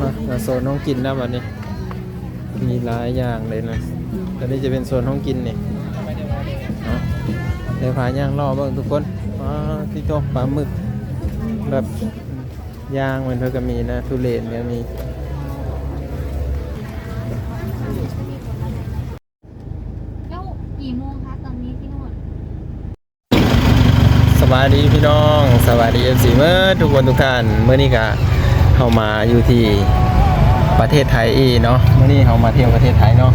มามาโซนห้องกินนะวันนี้ มีหลายอย่างเลยนะแล้วนี่จะเป็นโซนห้องกินนี่เอาเดี๋ยวพาย่างรอเบ้างทุกคนอ๋อที่โต๊ะปลาหมึก แบบย่างมันเพื่อก็มีนะ ทุเรศเนี่ยมีแล้วกี่โมงคะตอนนี้ที่นู่นสวัสดีพี่น้อง สวัสดีเอฟซีเมื่อทุกคนทุกท่านเมื่อนี้ก็ เข้ามาอยู่ที่ประเทศไทยอีเนาะเมื่อนี้เขามาเที่ยวประเทศไทยเนาะ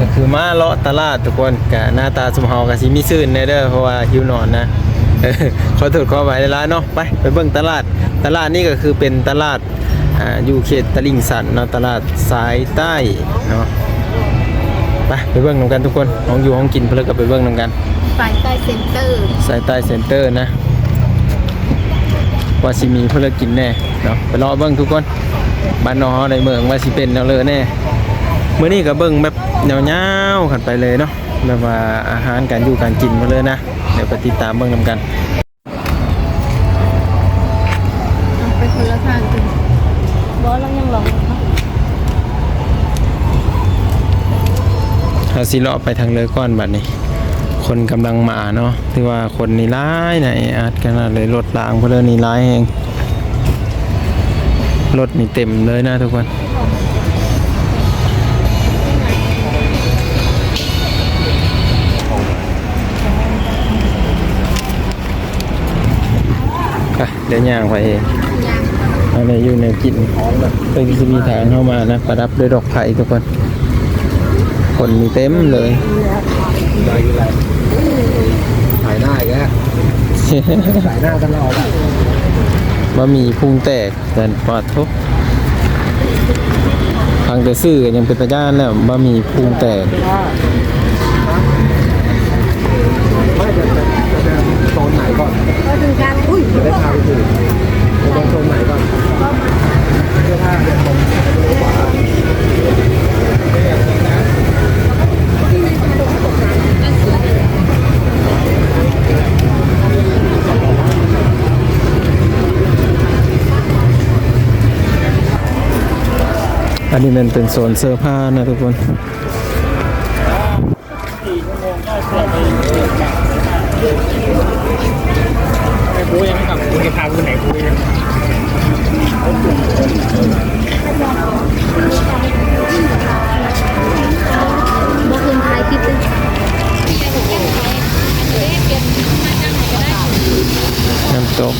ก็คือมาเลาะตลาดทุกคนกับหน้าตาสมเฮากับสิมีซื่นแน่เด้อเพราะว่าหิวนอนนะเออขอโทษขอไว้ในร้านเนาะไปไปเบิ่งตลาดตลาดนี่ก็คือเป็นตลาดอ่าอยู่เขตตลิ่งสันเนาะตลาดสายใต้เนาะไปไปเบิ่งนำกันทุกคนห้องอยู่ห้องกินเพื่อก็ไปเบิ่งนำกันฝ่ายใต้เซ็นเตอร์สายใต้เซ็นเตอร์นะ ว่าสิมีเพื่อกินแน่เนาะไปรอเบิ่งทุกคนบ้านนอในเมืองว่าสิเป็นแนวเลยแน่มื้อนี้ก็เบิ่งแบบยาวๆขันไปเลยเนาะแบบว่าอาหารการอยู่การกินมาเลยนะเดี๋ยวไปติดตามเบิ่งนำกันไปคนละทางกันบอสเรายังหลงเราสิเลาะไปทางเลยก้อนบัดนี้ คนกำลังมาเนาะที่ว่าคนนี่ร้ายนะไอ้อาจขนเลยรถลางเพนเลยนี่ร้ายเองรถนี่เต็มเลยนะทุกคนเดี๋ยวย่างไปเองอันนี้อยู่ในกินเป็นที่มีทางเข้ามานะ ประดับด้วยดอกไผ่ทุกคน คนมีเต็มเลยได้คืออะไรถ่าย ถ่ายหน้าตลอดอะบะหมี่พุงแตกแต่ปอดทุกทางแต่ซื้อก็ยังเป็นตะย่านแล้วบะหมี่พุงแตกไม่จะจะจะเดินโซนไหนก่อนก็ถึงการอุ้ยจะได้พาไปถูกจะเดินโซนไหนก่อนเสื้อผ้าเดินตรง อันนี้มันเป็นโซนเสื้อผ้านะทุกคนกูยังไม่กลับกูจะพากูไหนกูยังบอสคืนท้ายคลิปเลยน้ำตก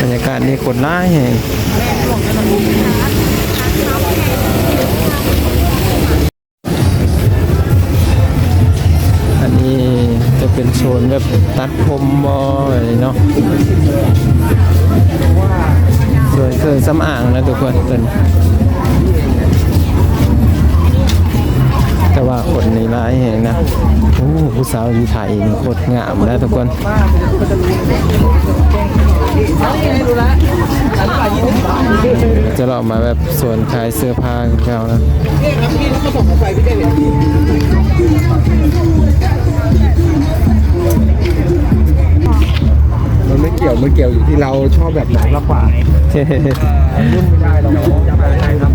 บรรยากาศนี่คนร้ายแห่งอันนี้จะเป็นโซนแบบตัดผมบอะไรเนาะส่วนเครื่องสำอางนะทุกคนเป็น สาวอยู่ไทยนี่โคตรงามนะทุกคนจะเรามาแบบส่วนขายเสื้อผ้ากันเขานะมันไม่เกี่ยวมันเกี่ยวอยู่ที่เราชอบแบบไหนมากกว่ายุ่งไม่ได้เราจำได้ครับ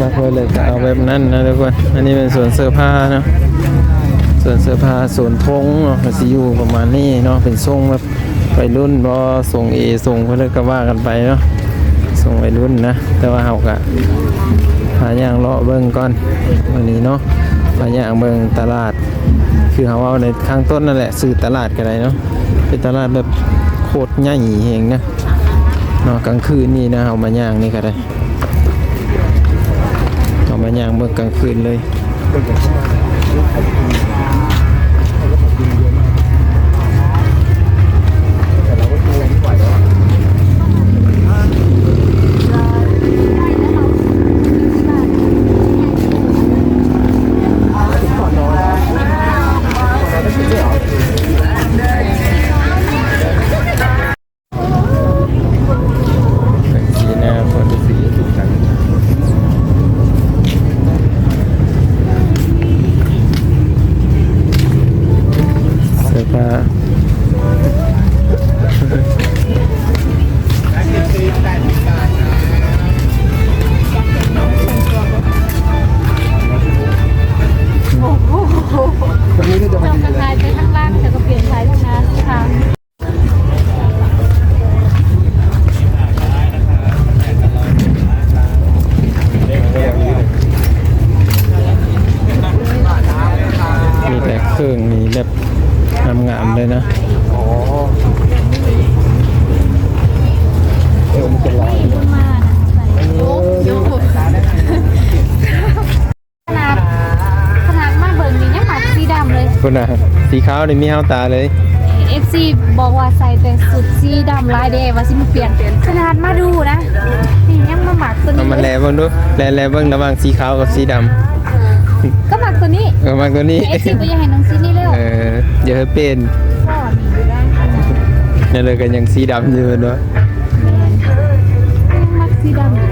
มาเพื่อเลยก็เอาแบบนั้นนะทุกคน อันนี้เป็นส่วนเสื้อผ้าเนาะ ส่วนเสื้อผ้าส่วนทงเนาะมันสิอยู่ประมาณนี้เนาะเป็นทรงแบบวัยรุ่นบอส่งเอส่งเพื่อก็ว่ากันไปเนาะส่งวัยรุ่นนะ แต่ว่าเฮากะหาอย่างเลาะเบิ่งก่อนวันนี้เนาะหาอย่างเบิ่งตลาด คือเขาเอาในข้างต้นนั่นแหละสื่อตลาดกันเลยเนาะเป็นตลาดแบบโคตรใหญ่เองนะเนาะกลางคืนนี่นะเอามาย่างนี่ก็ได้เอามาย่างเมื่อกลางคืนเลย Thank you. สีขาวนี่มีเฮาตาเลย FC บอกว่าใส่แต่สุดสีดำลายแดงว่าสิมาเปลี่ยนขนาดมาดูนะนี่ยังมาหมักตัวเอานี้มาแลเบิ่งดูแลแลเบิ่งระหว่างสีขาวกับสีดำก็หมักตัวนี้เอามาตัวนี้เอฟซีก็ยังเห็นน้องซีนี่เร็วเอออย่าให้เป็นพ่อนี่อยู่ได้นั่นเลยกันยังสีดำอยู่เนาะยังมักสีดำอยู่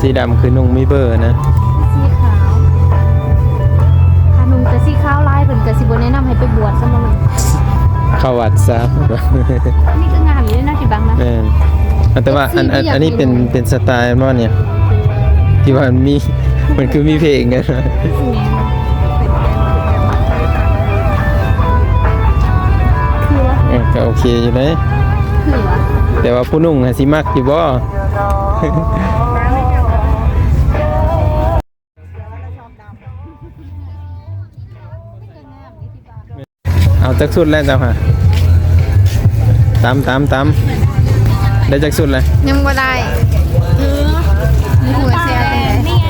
สีดำคือนุ่งมีเบอร์นะ สิบ่แนะนำให้ไปบวชซะมื้อเข้าวัดซะนี่ก็งามอยู่ด้วยนะพี่บังนะแม่นอันแต่ว่าอันอันอันนี้เป็นเป็นสไตล์ว่าเนี่ย ที่ว่ามันมีมันคือมีเพลงกันนะคือว่าเออก็โอเคอยู่นะคือว่าแต่ว่าผู้นุ่งน่ะสิมักอยู่บ่ จักสุดแล้วเจ้าค่ะตามตามตามได้จักสุดเลยยังบ่ได้เออมีหัวเสียแต่นี่ไง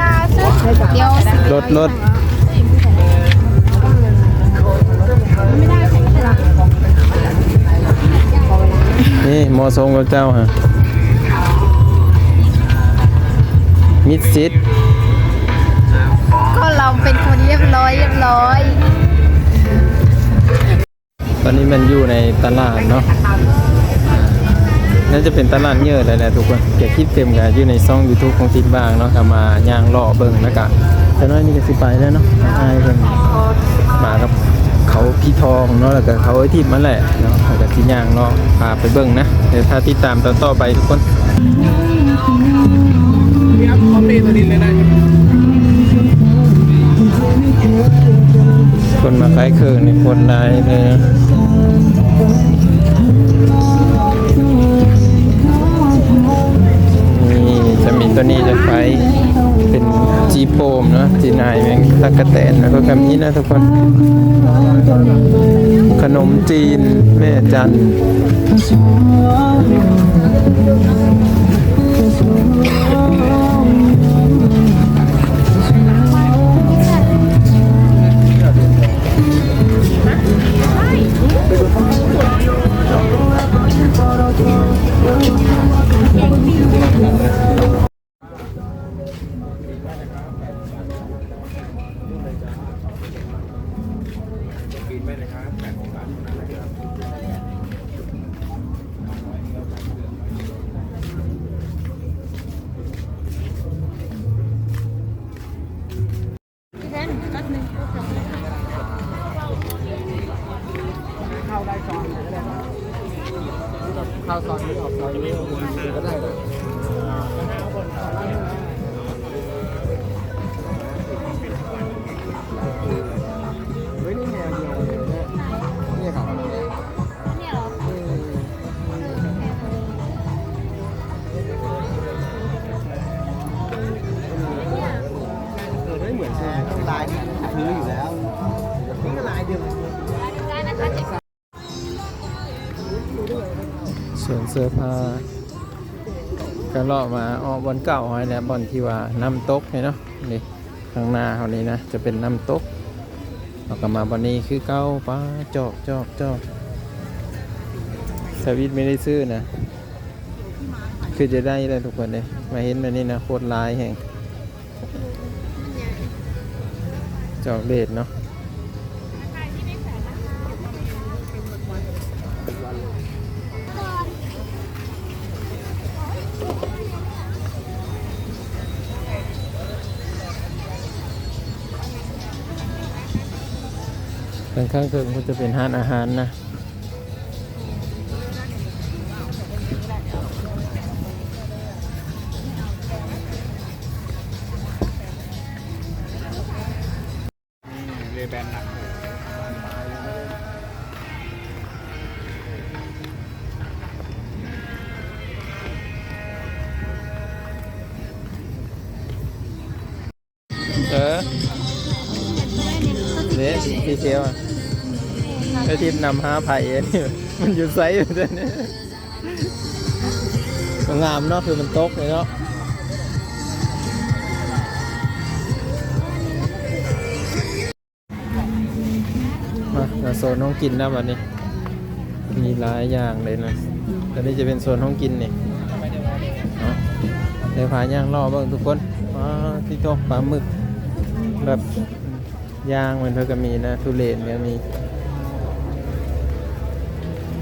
ปลาซุดเดี๋ยวรถรถนี่มอทรงกับเจ้าฮะมิดซิดก็เราเป็นคน อนนี้มันอยู่ในตลาดเนาะน่าจะเป็นตลาดเยอะเลยแหละทุกคนเก็บคลิปเต็มกันอยู่ในช่อง YouTube ของทิศบางเนาะก็มาย่างเลาะเบิ่งแล้วก็แต่น้อยนี่ก็สิไปแล้วเนาะอายเพิ่นมากับเขาพี่ทองเนาะแล้วก็เขาไอ้ทิพย์มันแหละเนาะแล้วก็สิย่างเลาะพาไปเบิ่งนะเดี๋ยวถ้าติดตามตอนต่อไปทุกคนครับคอมเมนต์ดินเลยนะคนมาคล้ายเครื่องนี่คนหลายเลยนะ โปมเนาะจีนายแมงตะกะแตนแล้วก็คำนี้นะทุกคน ขนมจีน แม่จัน ก็เลาะมาออกบอนเก่าหอยแล้วบอนที่ว่าน้ำตกเนี่ยเนาะนี่ข้างหน้าเขานี้นะจะเป็นน้ำตกเราก็มาบอนนี้คือเก้าป้าจอกจอกจอกสวิตไม่ได้ซื้อนะคือจะได้เลยทุกคนเลยมาเห็นแบบนี้นะโคตรลายแห่งจอกเดดเนาะ ข้างๆเคิงก็จะเป็นห้านอาหารนะเรแบนนะเออเละสี เขียวอะไอทิพย์นำห้าไผ่นี่มันอยู่ไซส์อยู่ด้วยเนี่ยมันงามเนาะคือมันตกเลยเนาะมามาโซนห้องกินนะวันนี้ มีหลายอย่างเลยนะอันนี้จะเป็นโซนห้องกินนี่เนาะเดี๋ยวพาย่างรอบ้างทุกคนอ๋อที่โต๊ะปลาหมึกแบบย่างมันเท่าก็มีนะทุเรนก็มี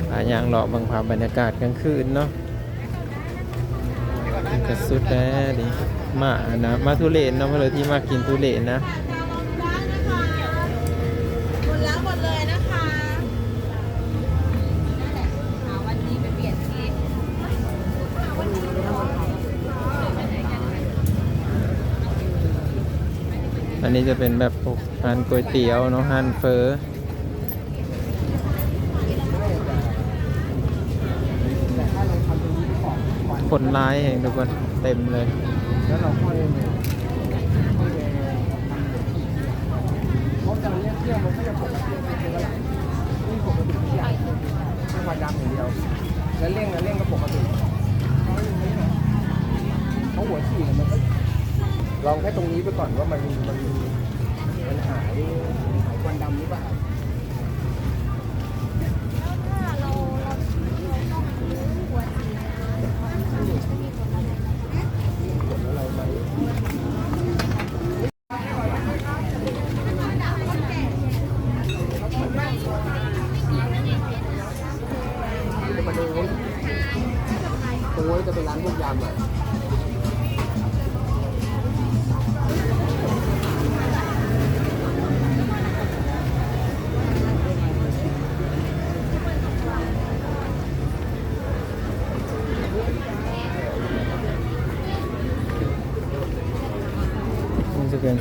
พาย่างรอบางภาพบรรยากาศกลางคืนเนาะกระสุดแล้วดิมานะมาทุเรนเนาะเพราะเลยที่มากินทุเรนนะหมดแล้วหมดเลยนะคะอันนี้จะเป็นแบบพวกร้านก๋วยเตี๋ยวเนาะร้านเฟอ คนร้ายเองทุกคนเต็มเลย แล้วเราค่อยเขาจะเรียกเครื่องมันก็จะปกติไม่ใช่ว่านี่ปกติทุกอย่างแค่ความดำอย่างเดียว แล้วเร่งแล้วเร่งก็ปกติเขาหัวฉีดมันก็ลองแค่ตรงนี้ไปก่อนว่ามันมันมันหายหายควันดำหรือเปล่า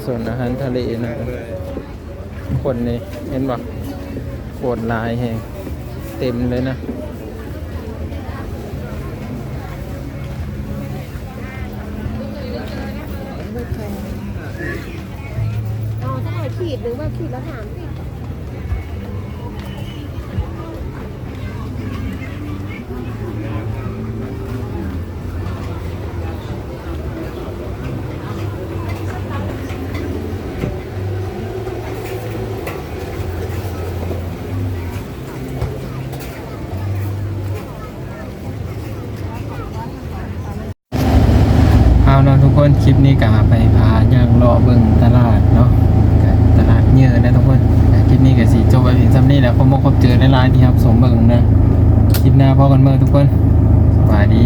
ส่วนอาหารทะเลนะคนนี่เห็นบอกโคตรลายแหงเต็มเลยนะเอาเท่าไหร่ขีดหรือว่าขีดแล้วถามสิ คนคลิปนี้กาไปพาย่างเลาะเบิ่งตลาดเนาะตลาดเยอะนะทุกคนคลิปนี้กับสีจบไปเพียงซ้ำนี่แหล้วผมบอกพบเจอในไลน์ที่ครับสมเบิ่งนะคลิปหน้าพอกันเมื่อทุกคนสวัสดี